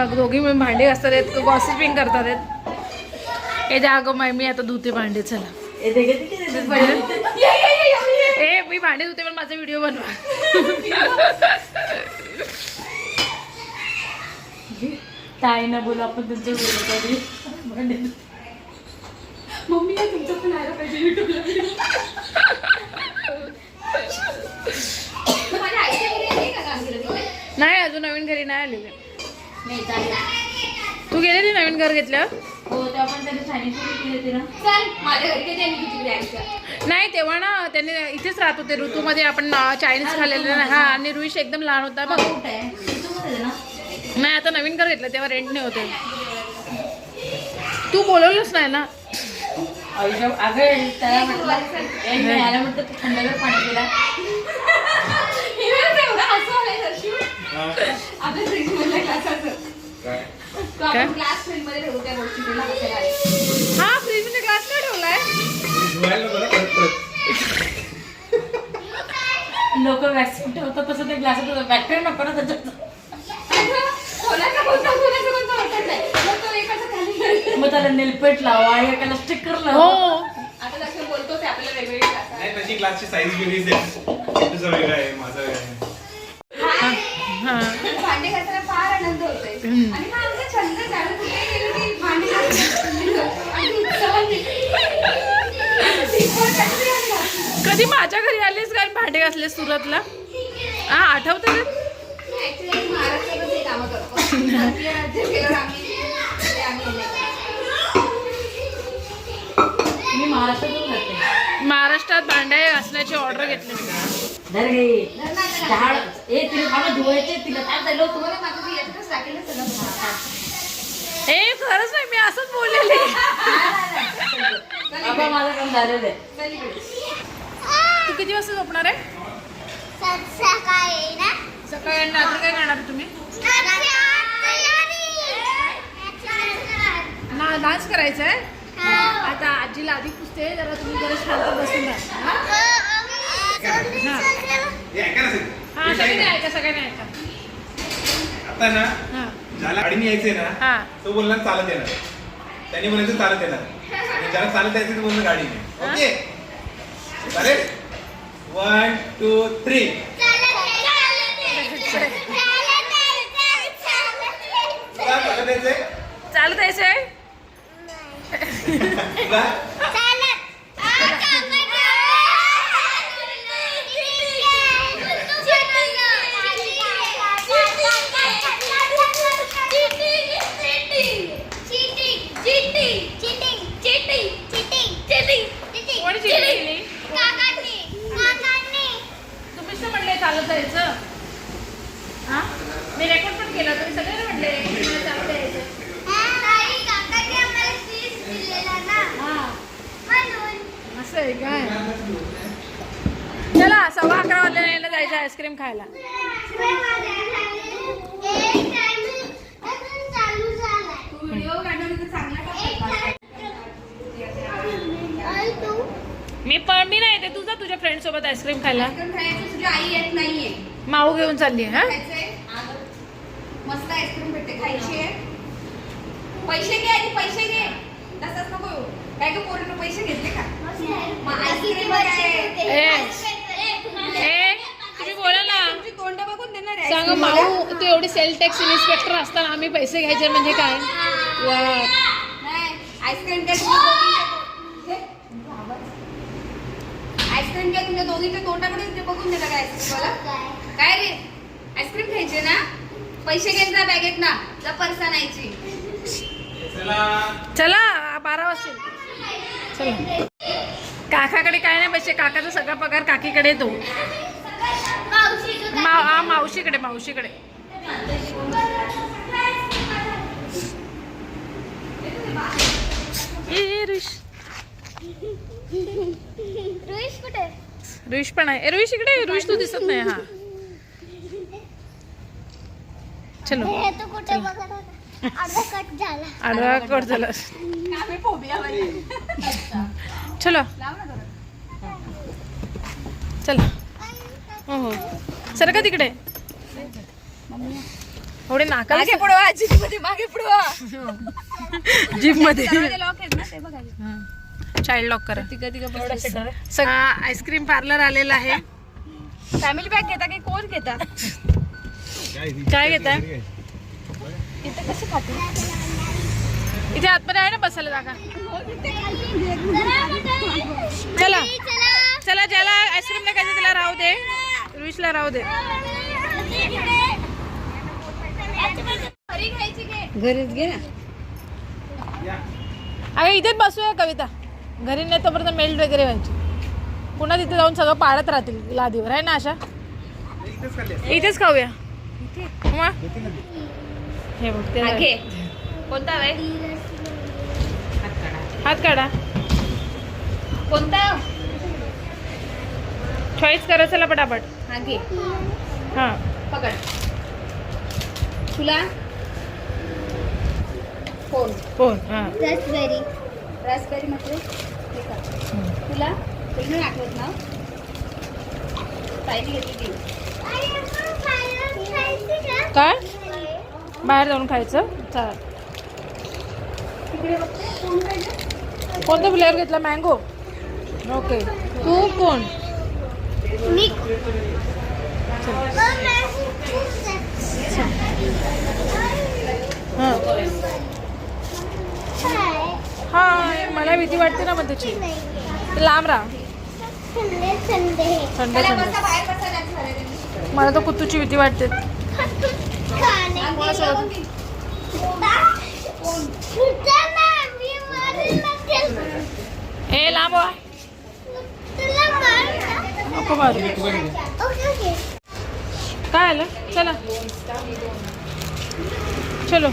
बघ दोघी मिळून भांडी घासतात आहेत गॉसिपिंग करतात आहेत. हे द्या अगं माय मी आता धुते भांडे चला. ए मी भांडे धुते पण माझा व्हिडिओ बनवा. ताई ना बोलू आपण व्हिडिओ मम्मी तुमचं पण आलं पाहिजे युट्यूबला? नाही अजून नवीन घरी नाही आलेले. तू गेले ती नवीन घर घेतलं हो तेव्हा पण त्यांनी सांगितलं केले ते ना. चल माझ्या घरी कधी आली तुझी आईच्या नाही तेव्हा ना त्यांनी इथेच राहत होते ऋतूमध्ये आपण चायनीज खाल्लेलं ना हा आणि रुईश एकदम लहान होता. बघ नाही आता नवीन घर घेतलं तेव्हा रेंटने होते तू बोलवलंच नाही ना. अगं त्याला म्हटलं यायला म्हटलं तू थंडगार पाणी पिला. आपल्या फ्रीज मधल्या तो काय? आपण ग्लास फ्रीजमध्ये ठेवू त्या गोष्टी तुला. हा फ्रीजमध्ये ग्लास नाही ठेवलाय? लोक वॅक्सिन ठेवतात तसं ते ग्लासात बॅक्टेरिया नको ना त्याच्यात. कोणाचा कोणता कोणाचा कोणता वाटत नाही. मग तो एकाचा खाली मग त्याला नेलपेट लावा एकाला स्टिकर हो. लावा आता जसं बोलतो ते आपल्याला वेगवेगळे ग्लास नाही क्लासची साईज वेगळीच आहे. तुझं वेगळं आहे माझं वेगळं आहे. हा भांडे घासायला फार आनंद होतोय. आणि हा आमचा छंद झाला कुठे गेलो की भांडे घासायला? अगदी उत्साहाने. दिवसभर काहीतरी आम्ही घासतो. कधी माझ्या घरी आलीस का आणि भांडे घासले सुरतला? हा आठवतं महाराष्ट्रातच कामं करतो. मी महाराष्ट्रात भांडे घासण्याची ऑर्डर घेतली धर झाड ए तिला थांबा धुवायचे तिला काय झालं? तुम्हाला माझं ते याच्यातच टाकेल सगळं तुम्हाला ए खरंच नाही मी असंच बोललेली. बाबा माझं काम झालेलं आहे. तू किती वाजता झोपणार आहे? सकाळी ना सकाळी आणि रात्री काय करणार तुम्ही? ना डान्स करायचा आहे? आता आजीला आधी पुसते जरा तुम्ही जरा शांत बसून राहा. हे ऐका ना सर. सगळ्यांनी ऐका. सगळ्यांनी ऐका. आता ना हा. ज्याला गाडीने यायचंय ना हा. तो बोलणार चालत येणार. त्यांनी म्हणायचं चालत येणार. आणि ज्याला चालत यायचं ते बोलणार गाडीने. ओके? चालेल? वन टू थ्री तुला चालत यायचंय? चालत यायचंय? तुला? केली? तुम्हीच तर म्हणले चालत जायचं. हा? मी रेकॉर्ड पण केला तुम्ही सगळे म्हणले मला चालत यायचं हा असं आहे काय चला सव्वा अकरा वाजता यायला जायचं आईस्क्रीम खायला तू व्हिडिओ काढणार तर चांगला करतो. मी पण मी नाही येते तुझा तुझ्या फ्रेंड सोबत आईस्क्रीम खायला. आईस्क्रीम खायची तुझी आई येत नाहीये. माऊ घेऊन चालली हा? मस्त आईस्क्रीम भेटते खायची आहे. पैसे घे आधी पैसे घे. तसंच नको. काय का पोरीनं पैसे घेतले का? आईस्क्रीम ए. ए तुम्ही बोला ना. तुमची तोंड बघून देणार आहे. सांग माऊ. तू एवढी सेल टॅक्स इन्स्पेक्टर असताना आम्ही पैसे घ्यायचे म्हणजे काय? वा. आईस्क्रीम काय तुमच्या दोघींच्या तोंड- आईस्क्रीम काय तुमच्या दोघींच्या तोंडाकडे ते बघून देणार काय आईस्क्रीम काय रे? आईस्क्रीम खायचे ना? पैसे घेत जा बॅगेत ना जा पर्स आणायची चला. चला बारा वाजतील. चला. काकाकडे काय नाही पैसे काकाचा सगळा पगार काकीकडे येतो मा मावशीकडे मावशीकडे. ए, रुईश कुठे? रुईश पण आहे. रुईश इकडे रुईश तू दिसत नाही. हा. चलो. हे तू कुठे बघत होता? अर्धा कट झाला. आडवा कट झाला. आम्ही फोबिया वाले. चलो. लाव ना जरा. चला. हो हो. सर का तिकडे. थोडे नाका मागे पुढे वा जीपमध्ये मागे पुढे वा जीपमध्ये लॉक आहेत ना ते बघा चाइल्ड लॉक करा तिघ तिघ सगळा आईस्क्रीम पार्लर आलेला आहे. फॅमिली पॅक घेता की कोण घेता? काय घेताय? इथे कसे खाते? इथे आतमध्ये आहे ना बसायला जागा. चला. चला ज्याला आईस्क्रीम नाही खायचं त्याला राहू दे. रुईशला राहू दे. घरीच घे ना. अगं इथेच बसूया कविता. घरी नाही तोपर्यंत मेल्ट वगैरे व्हायची. पुन्हा तिथे जाऊन सगळं पाळत राहतील लादीवर. आहे ना अशा इथेच खाऊया. मग? हे बघ ते घे कोणता हात काढा. कोणता? चॉईस करा चला पटापट. हा घे हां. पकड. तुला? कोण कोण हां. रसबेरी रासबेरी म्हटलं? का तुला तुला नाही आठवत ना पाहिजे घेतली ती. काय? बाहेर जाऊन खायचं? चालेल कोणता फ्लेवर घेतला? मँगो ओके तू कोण? मी. हां. हां मला भीती वाटते ना मग त्याची लांब राहा. थंड थंड. मला तर कुत्तूची भीती वाटते. ए लांब हो. नको मारू. ओके काय आलं? चला. चलो.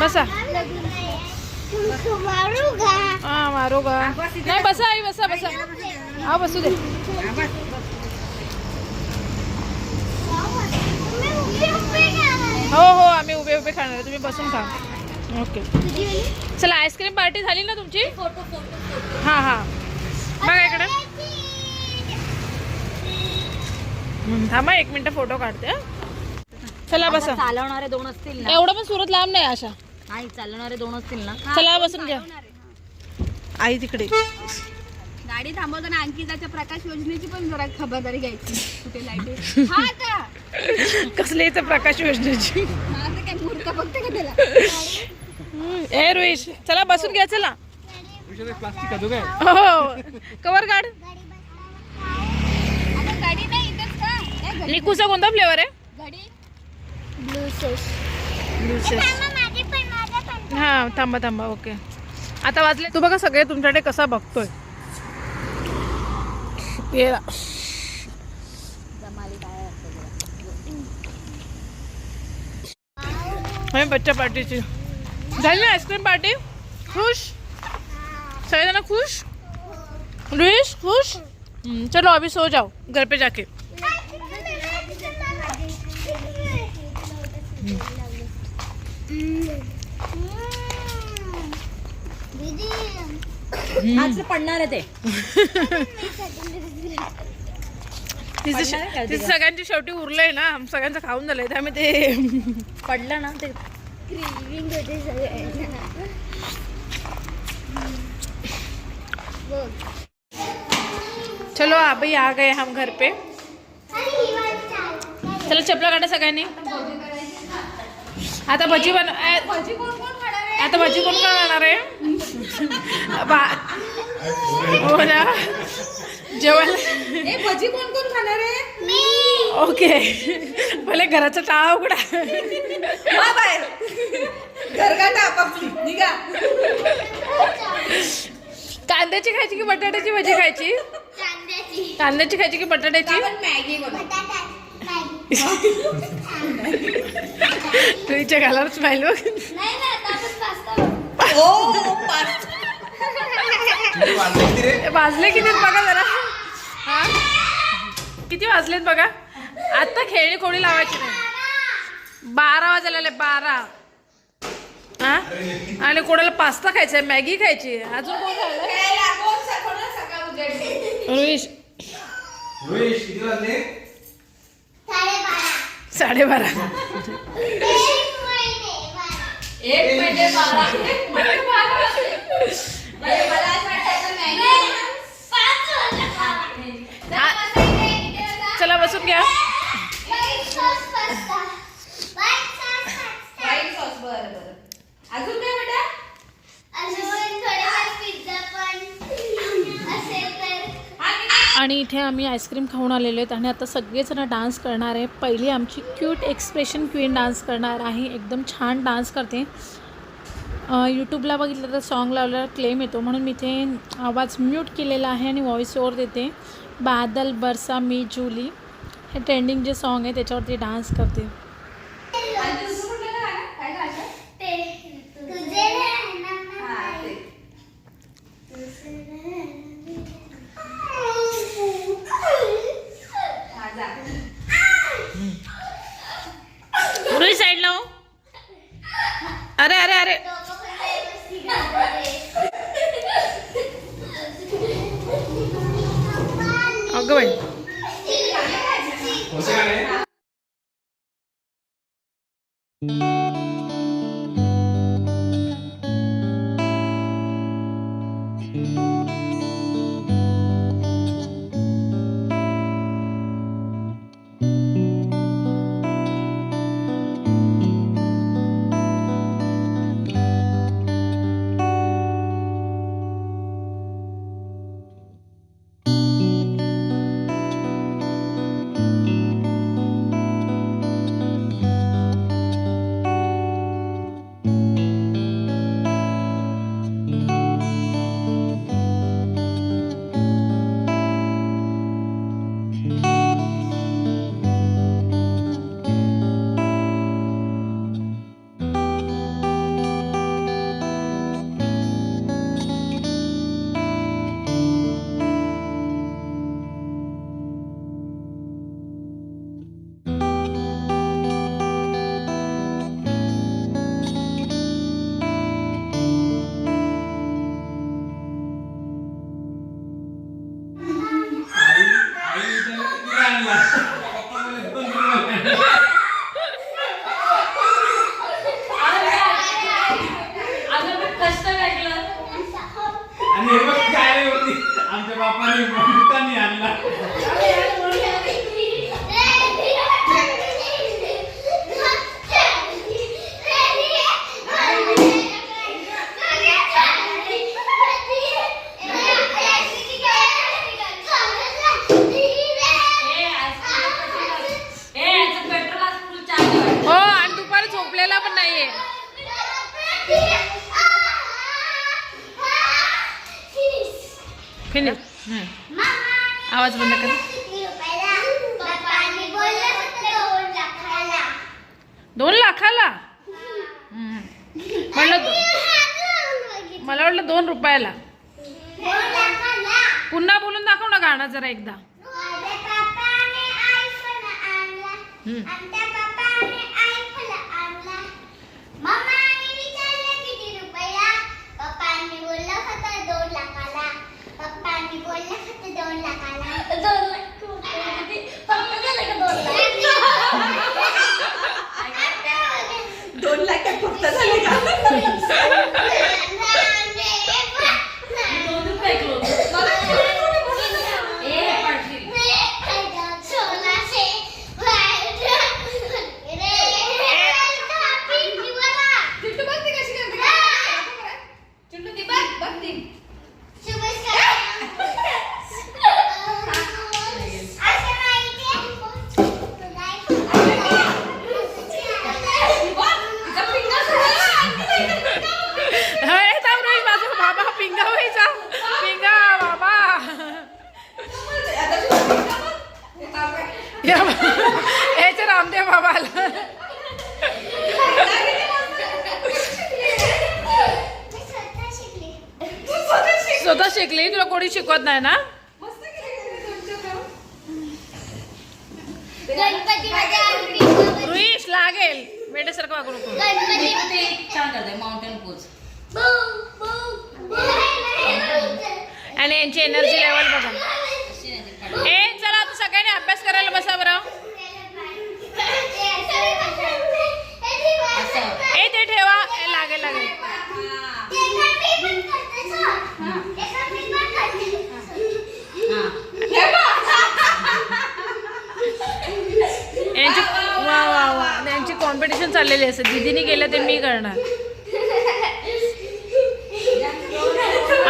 बसा. हा मारो गा नाही बसा आई बसा बसा. हा बसू दे. हो हो आम्ही उभे उभे खाणार आहे. तुम्ही बसून खा. ओके. चला आईस्क्रीम पार्टी झाली ना तुमची? हां हां. बघा इकडे. हं, थांबा एक मिनिट फोटो काढते हं. चला बसा. चालवणारे दोन असतील ना. एवढं पण सुरत लांब नाही अशा नाही चालवणारे दोन असतील ना? चला बसून घ्या. आई तिकडे. गाडी थांबवताना अंकिताच्या प्रकाश योजनेची पण जरा खबरदारी घ्यायची. कुठे लाइट हा आता. कसले इथं प्रकाश योजनेची? मला तर काय मूर्ख बघते का त्याला? ए रोहिश चला बसून घ्या चला. प्लास्टिक का काय हो कवर काढ आता गाडी नाही इथेच का? ए, घडी- निकूचा कोणता फ्लेवर आहे? घडी ब्लू सोस माझे पण हां थांबा थांबा ओके. आता वाजले तू बघा सगळे तुमच्याकडे कसा बघतोय. ये बच्चा पार्टीची. झाली ना आईस्क्रीम पार्टी? खुश? सगळेजण खुश? लुईस खुश? चलो अभी सो जाओ. घर पे जाके. पडणार आहे ते. तिचं तिचं सगळ्यांची शेवटी उरलंय ना सगळ्यांचं खाऊन झालंय त्यामुळे ते पडलं ना ते. क्रीविंग होते सगळ्यांना. बघ. चलो अभी आ गए हम घर पे. चला चपला काढा सगळ्यांनी. आता भजी बन आ- भजी कोण कोण खाणार आहे? आता भजी कोण करणार आहे? बा- हो ना. ए भजी कोण कोण खाणार आहे? मी. ओके. भले घराचा टाळा उघडा. निघा. कांद्याची खायची की बटाट्याची भजी खायची? कांद्याची. कांद्याची खायची की बटाट्याची? मॅगी तुझ्या घालावर स्माईल बघ नाही ना आता आपण पास्ता बनवू. ओ पाच किती वाजले किती बघा जरा. हा? किती वाजलेत बघा? आता खेळणी कोणी लावायची नाही. बारा वाजायला बारा. हा? आणि कोणाला पास्ता खायचा मॅगी खायची अजून कोण खायला? रुईश. रोहिश किती वाजले? साडेबारा. एक म्हणजे बारा. एक म्हणजे बारा. मला असं वाटायचं चला बसून घ्या व्हाईट सॉस बरं बरं अजून काय बेटा हा किती? आणि इथे आम्ही आईस्क्रीम खाऊन आलेलो आहेत आणि आता सगळेजण डान्स करणार आहे. पहिली आमची क्यूट एक्सप्रेशन क्वीन डान्स करणार आहे. एकदम छान डान्स करते. यूट्यूबला बघितलं तर सॉन्ग लावल्यावर क्लेम येतो. म्हणून मी इथे आवाज म्यूट केलेला आहे आणि व्हॉइस ओवर देते. बादल बरसा मी जुली. हे ट्रेंडिंग जे सॉन्ग आहे त्याच्यावरती डान्स करते आणि दुसरं कुठलं गाणं? काय गाणं? हा, ते. हा, जा. रुई साईडला हो अरे अरे अरे अगं बाई कोणतं गाणं आहे? आई दोन लाख दोन लाख? फक्त झाले का? शिकली तुला कोणी शिकवत नाही ना? रुईश लागेल. वेडेसारखं वागू नको. आणि यांची एनर्जी लेवल बघा. ए चला आता सगळ्यांनी अभ्यास करायला बसा बरं. ए ते ठेवा. लागेल लागेल. टेन्शन चाललेली असते. दिदीने केलं ते मी करणार.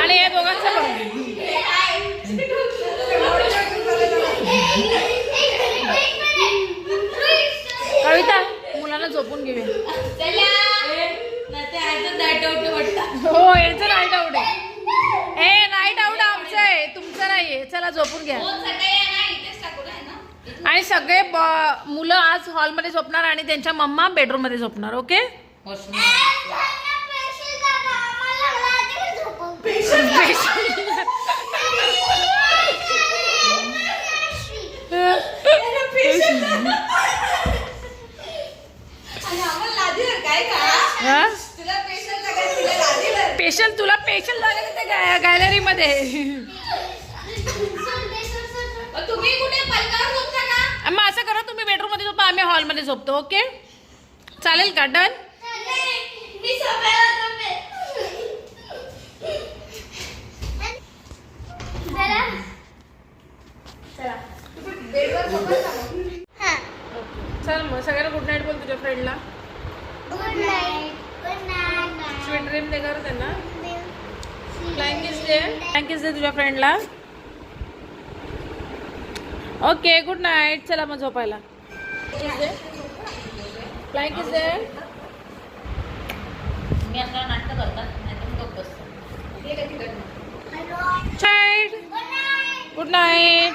आणि या दोघांचा कविता मुलांना झोपून घेऊया. हो याचं नाईट आउट आहे. ए नाईट आउट आमचं आहे. तुमचं नाहीये. चला झोपून घ्या. आणि सगळे मुलं आज हॉलमध्ये झोपणार आणि त्यांच्या मम्मा बेडरूममध्ये झोपणार ओके? पेशंट तुला पेशल लागेल ते तुम्ही कुठे मग असं करा तुम्ही बेडरूममध्ये झोपा आम्ही हॉलमध्ये झोपतो ओके चालेल का? डन चल मग सगळ्यांना गुड नाईट बोल तुझ्या फ्रेंडला गुड नाईट स्वीट ड्रीम दे कर त्यांना फ्लाइंग दे फ्लाइंग दे तुझ्या फ्रेंडला ओके गुड नाईट चला मग झोपायला. मी नाटक करतात नाही तर बसतो. गुड नाईट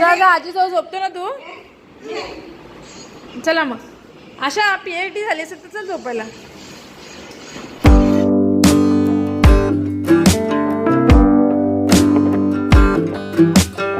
जा जा आजी जाऊ झोपतो ना तू? चला मग. अशा पी एच डी झाली असेल तर चल झोपायला.